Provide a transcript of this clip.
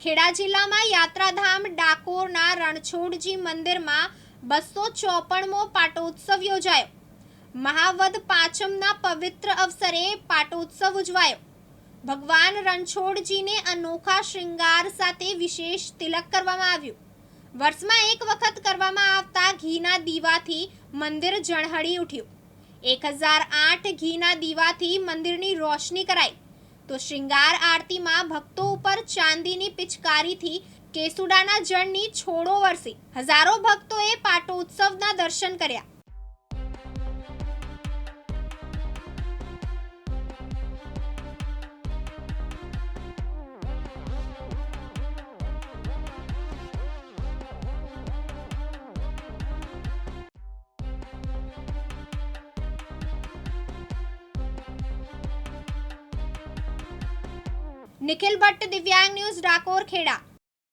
ખેડા જિલ્લામાં યાત્રાધામ ડાકોરના રણછોડજી મંદિરમાં બસો ચોપનમો પાટોત્સવ યોજાયો. મહાવદ પાંચમના પવિત્ર અવસરે પાટોત્સવ ઉજવાયો. ભગવાન રણછોડજીને અનોખા શ્રૃંગાર સાથે વિશેષ તિલક કરવામાં આવ્યું. વર્ષમાં એક વખત કરવામાં આવતા ઘીના દીવાથી મંદિર ઝળહળી ઉઠ્યું. એક હજાર આઠ ઘીના દીવાથી મંદિરની રોશની કરાઈ. તો શ્રૃંગાર આરતીમાં ભક્તો ચાંદીની પિચકારીથી કેસુડાના જળની છોડો વરસી. હજારો ભક્તોએ પાટોત્સવના દર્શન કર્યા. નિખિલ ભટ્ટ દિવ્યાંગ ન્યૂઝ ડાકોર ખેડા.